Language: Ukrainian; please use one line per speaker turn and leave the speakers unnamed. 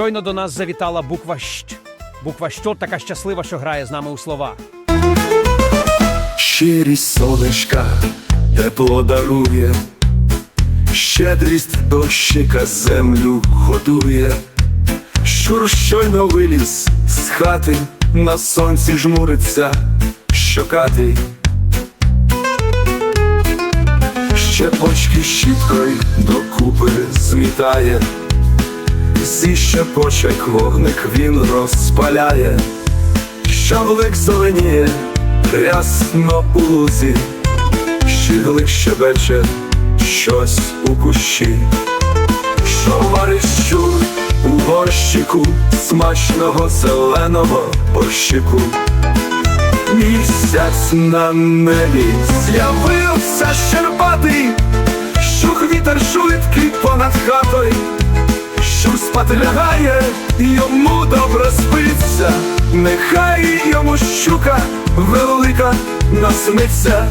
Щойно до нас завітала буква «щ». Буква «що» така щаслива, що грає з нами у слова.
Щирість сонечка тепло дарує, щедрість дощика землю годує, щур щойно виліз з хати, на сонці жмуриться щокатий. Ще почки щіткою докупи змітає, зі щепочек вогник він розпаляє. Щавлик зеленіє, рясно у лузі, щіглик щебече, щось у кущі, що варить у горщику смачного зеленого борщику. Місяць на небі з'явився щербатий, щух вітер швидкий понад хатою. Спати лягає, йому добре спиться, нехай йому щука велика насниться.